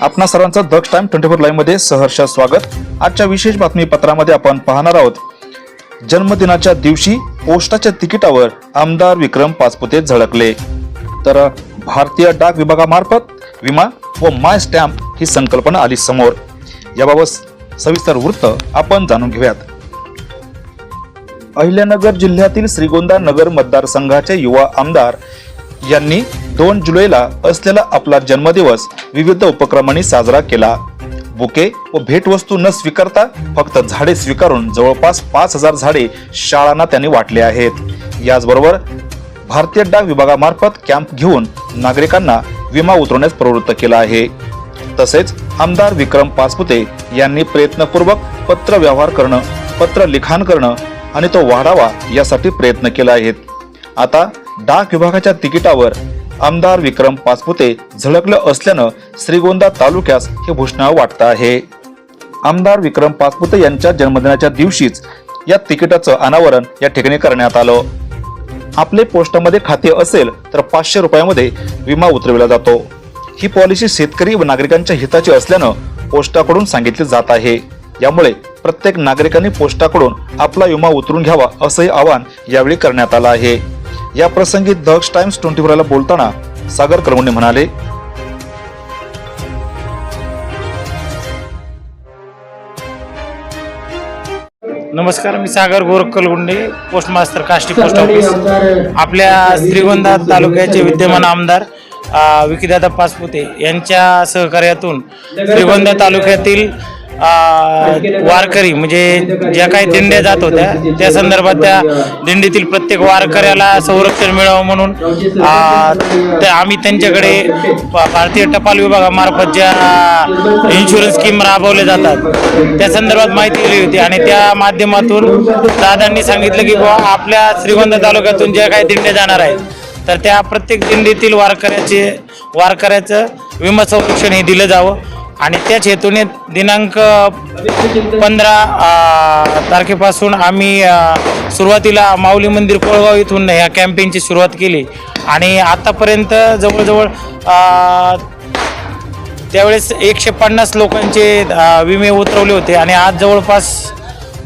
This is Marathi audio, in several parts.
आपणा सर्वांचं दक्ष टाइम ट्वेंटी फोर लाईव्हमध्ये सहर्ष स्वागत. आजच्या विशेष बातमीपत्रामध्ये आपण पाहणार आहोत जन्मदिनाच्या दिवशी पोस्टाच्या तिकिटावर आमदार विक्रम पाचपुते झळकले. तर भारतीय डाक विभागामार्फत विमा व माय स्टॅम्प ही संकल्पना आली समोर. याबाबत सविस्तर वृत्त आपण जाणून घेऊयात. अहिल्यानगर जिल्ह्यातील श्रीगोंदा नगर मतदारसंघाचे युवा आमदार यांनी दोन जुलैला असलेला आपला जन्मदिवस विविध उपक्रमांनी साजरा केला. बुके व भेटवस्तू न स्वीकारता फक्त झाडे स्वीकारून जवळपास पाच हजार झाडे शाळांना त्यांनी वाटले आहेत. याचबरोबर भारतीय डाक विभागामार्फत कॅम्प घेऊन नागरिकांना विमा उतरवण्यास प्रवृत्त केला आहे. तसेच आमदार विक्रम पासपुते यांनी प्रयत्नपूर्वक पत्र व्यवहार करणं पत्र लिखाण करणं आणि तो वाढावा यासाठी प्रयत्न केला आहेत आता डाक विभागाच्या तिकिटावर आमदार विक्रम पाचपुते झळकलं असल्यानं श्रीगोंदा तालुक्यास हे भूषणाव वाटतं आहे. आमदार विक्रम पाचपुते यांच्या जन्मदिनाच्या दिवशीच या तिकिटाचं अनावरण या ठिकाणी करण्यात आलं. आपले पोस्टामध्ये खाते असेल तर पाचशे रुपयामध्ये विमा उतरविला जातो. ही पॉलिसी शेतकरी व नागरिकांच्या हिताची असल्यानं पोस्टाकडून सांगितले जात आहे. यामुळे प्रत्येक नागरिकांनी पोस्टाकडून आपला विमा उतरून घ्यावा असंही आवाहन यावेळी करण्यात आलं आहे. या प्रसंगी दक्ष टाइम्स ट्वेंटी फोरला बोलताना सागर कलमुंडे म्हणाले नमस्कार मी सागर गोरख कलगुंडे पोस्ट मास्तर काष्टी पोस्ट ऑफिस आपल्या श्रीगोंदा तालुक्याचे विद्यमान आमदार विकीदादा पासपुते यांच्या सहकार्यातून श्रीगोंदा तालुक्यातील वारकरी म्हणजे ज्या काही दिंड्या जात होत्या त्या संदर्भात त्या दिंडीतील प्रत्येक वारकऱ्याला संरक्षण मिळावं म्हणून त्या आम्ही त्यांच्याकडे भारतीय टपाल विभागामार्फत ज्या इन्शुरन्स स्कीम राबवल्या जातात त्या संदर्भात माहिती दिली होती आणि त्या माध्यमातून दादांनी सांगितलं की बुवा आपल्या श्रीगोंदा तालुक्यातून ज्या काही दिंड्या जाणार आहेत तर त्या प्रत्येक दिंडीतील वारकऱ्याचे वारकऱ्याचं विमा संरक्षण हे दिलं जावं. आणि त्याच हेतूने दिनांक पंधरा तारखेपासून आम्ही सुरुवातीला माऊली मंदिर कोळगाव इथून ह्या कॅम्पेनची सुरुवात केली. आणि आतापर्यंत जवळजवळ त्यावेळेस एकशे पन्नास लोकांचे विमे उतरवले होते. आणि आज जवळपास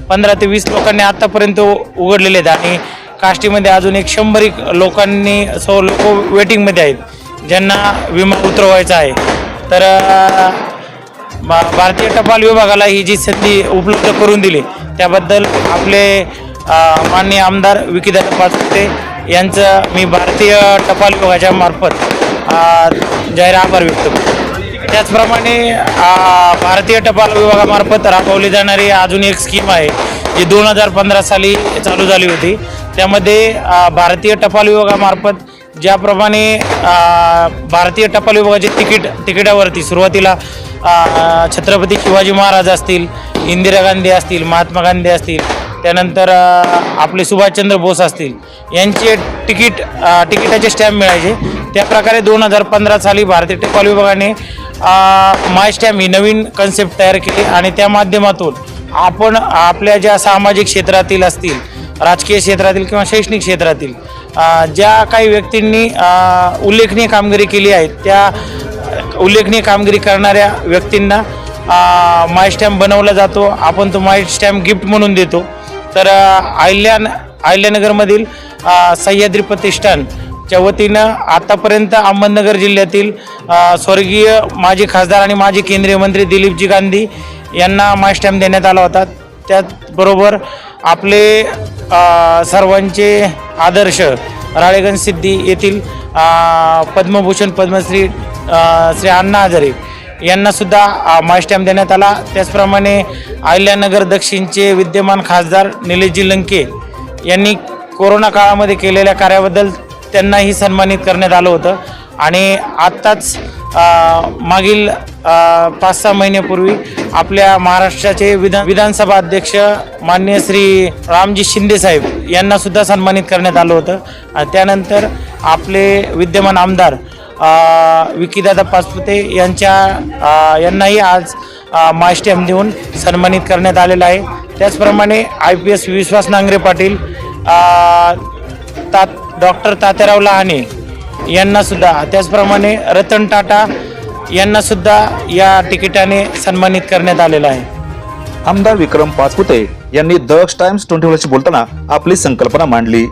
पंधरा ते वीस लोकांनी आतापर्यंत उघडलेले आहेत. आणि काष्टीमध्ये अजून एक शंभर एक लोकांनी सौ लोक वेटिंगमध्ये आहेत ज्यांना विमा उतरवायचा आहे. तर अ, भारतीय टपाल विभागाला ही जी संधी उपलब्ध करून दिली त्याबद्दल आपले माननीय आमदार विकीदादा पाचपुते यांचं मी भारतीय टपाल विभागाच्या मार्फत जाहीर आभार व्यक्त करतो. त्याचप्रमाणे भारतीय टपाल विभागामार्फत राबवली जाणारी अजून एक स्कीम आहे जी दोन हजार पंधरा साली चालू झाली होती. त्यामध्ये भारतीय टपाल विभागामार्फत ज्याप्रमाणे भारतीय टपाल विभागाचे तिकीट तिकिटावरती सुरुवातीला छत्रपती शिवाजी महाराज असतील इंदिरा गांधी असतील महात्मा गांधी असतील त्यानंतर आपले सुभाषचंद्र बोस असतील यांचे तिकीट तिकिटाचे स्टॅम्प मिळायचे. त्याप्रकारे दोन हजार पंधरा साली भारतीय टपाल विभागाने माय स्टॅम्प ही नवीन कन्सेप्ट तयार केली आणि त्या माध्यमातून आपण आपल्या ज्या सामाजिक क्षेत्रातील असतील राजकीय क्षेत्रातील किंवा शैक्षणिक क्षेत्रातील ज्या काही व्यक्तींनी उल्लेखनीय कामगिरी केली आहे त्या उल्लेखनीय कामगिरी करणाऱ्या व्यक्तींना माय स्टॅम्प बनवला जातो. आपण तो माय स्टॅम्प गिफ्ट म्हणून देतो. तर अ, अहिल्यानगरमधील सह्याद्री प्रतिष्ठानच्या वतीनं आतापर्यंत अहमदनगर जिल्ह्यातील स्वर्गीय माजी खासदार आणि माजी केंद्रीय मंत्री दिलीपजी गांधी यांना माय स्टॅम्प देण्यात आला होता. त्याचबरोबर आपले सर्वांचे आदर्श राळेगण सिद्धी येथील पद्मभूषण पद्मश्री श्री अण्णा हजारे यांनासुद्धा सुद्धा देण्यात आला. त्याचप्रमाणे अहिल्यानगर दक्षिणचे विद्यमान खासदार निलेशजी लंके यांनी कोरोना काळामध्ये केलेल्या कार्याबद्दल त्यांनाही सन्मानित करण्यात आलं होतं. आणि आत्ताच मागील पाच सहा महिन्यापूर्वी आपल्या महाराष्ट्राचे विधान विधानसभा अध्यक्ष माननीय श्री रामजी शिंदे साहेब यांना सुद्धा सन्मानित करण्यात आलं होतं. त्यानंतर आपले विद्यमान आमदार विकीदादा पाचपुते यांच्या यांनाही आज मास्टॅम्प देऊन सन्मानित करण्यात आलेलं आहे. त्याचप्रमाणे I P S Vishwas Nangare Patil तात डॉक्टर तात्याराव लहाने यांना सुद्धा त्याचप्रमाणे रतन टाटा यांना सुद्धा या तिकिटाने सन्मानित करण्यात आलेलं आहे. आमदार विक्रम पाचपुते यांनी द टाइम्स ट्वेंटी फोरशी बोलताना आपली संकल्पना मांडली.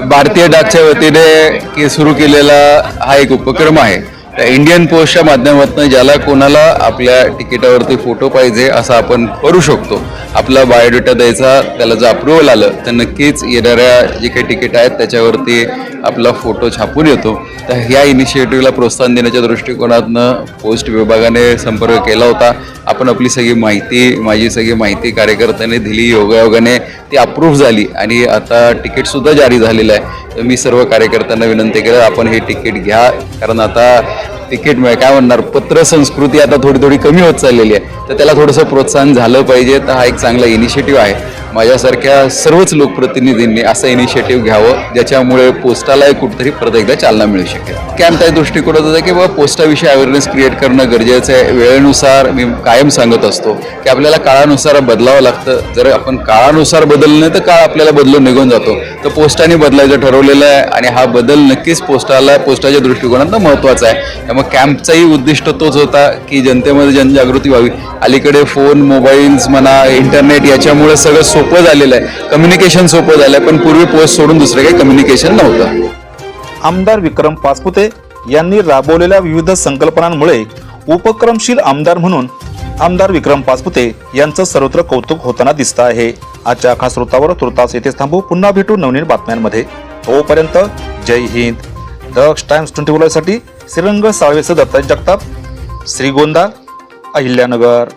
भारतीय डाकच्या वतीने के सुरू केलेला हा एक उपक्रम आहे. त्या इंडियन पोस्टच्या माध्यमातून ज्याला कोणाला आपल्या तिकिटावरती फोटो पाहिजे असं आपण करू शकतो. आपला बायोडेटा द्यायचा त्याला जर अप्रुव्हल आलं तर नक्कीच येणाऱ्या जे काही तिकीट आहेत त्याच्यावरती आपला फोटो छापून येतो. तर ह्या इनिशिएटिव्हला प्रोत्साहन देण्याच्या दृष्टिकोनातनं पोस्ट विभागाने संपर्क केला होता. आपण आपली सगळी माहिती माझी सगळी माहिती कार्यकर्त्यांनी दिली योगायोगाने ती अप्रूव्ह झाली आणि आता तिकीटसुद्धा जारी झालेलं आहे. तर मी सर्व कार्यकर्त्यांना विनंती केलं आपण हे तिकीट घ्या. कारण आता तिकीटमुळे काय म्हणणार? पत्र संस्कृती आता थोडी थोडी कमी होत चाललेली आहे. तर त्याला थोडंसं प्रोत्साहन झालं पाहिजे. तर हा एक चांगला इनिशिएटिव्ह आहे. माझ्यासारख्या सर्वच लोकप्रतिनिधींनी असं इनिशिएटिव्ह घ्यावं ज्याच्यामुळे पोस्टालाही कुठेतरी परत एकदा चालना मिळू शकेल. कॅम्प त्या दृष्टिकोनात होता की बाबा पोस्टाविषयी अवेअरनेस क्रिएट करणं गरजेचं आहे. वेळेनुसार मी कायम सांगत असतो की आपल्याला काळानुसार बदलावं लागतं. जर आपण काळानुसार बदललं नाही तर काळ आपल्याला बदलून निघून जातो. तर पोस्टाने बदलायचं ठरवलेलं आहे आणि हा बदल नक्कीच पोस्टाला पोस्टाच्या दृष्टिकोनातनं महत्त्वाचा आहे. त्यामुळे कॅम्पचाही उद्दिष्ट तोच होता की जनतेमध्ये जनजागृती व्हावी. अलीकडे फोन मोबाईल्स म्हणा इंटरनेट याच्यामुळे सगळं सोपं झालेलं आहे. कम्युनिकेशन सोपं झालं आहे पण पूर्वी पोस्ट सोडून दुसरं काही कम्युनिकेशन नव्हतं. आमदार विक्रम पाचपुते यांनी राबवलेल्या विविध संकल्पनांमुळे उपक्रमशील आमदार म्हणून आमदार विक्रम पाचपुते यांचं सर्वत्र कौतुक होताना दिसत आहे. आजच्या खास वृत्तावर तुर्तास येथेच थांबू. पुन्हा भेटू नवनीत बातम्यांमध्ये. तोपर्यंत जय हिंद. दक्ष टाइम्स ट्वेंटी साठी श्रीरंग साळवेसह दत्ता जगताप श्रीगोंदा अहिल्यानगर.